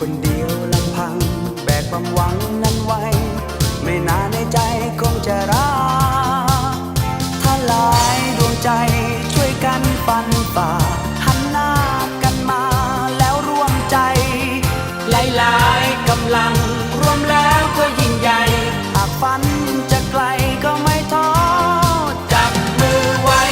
คนเดียวลำพัง แบกความหวังนั้นไว้ ไม่นานในใจคงจะรักถ้าหลายดวงใจช่วยกันปันฝ่าหันหน้ากันมาแล้วร่วมใจ หลายๆกำลังรวมแล้วก็ยิ่งใหญ่หากฝันจะไกลก็ไม่ท้อจับมือไว้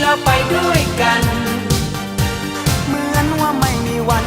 แล้วไปด้วยกัน เหมือนว่าไม่มีวัน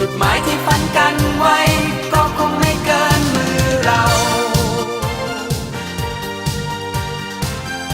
จุดหมายที่ฝันกันไว้ก็คงไม่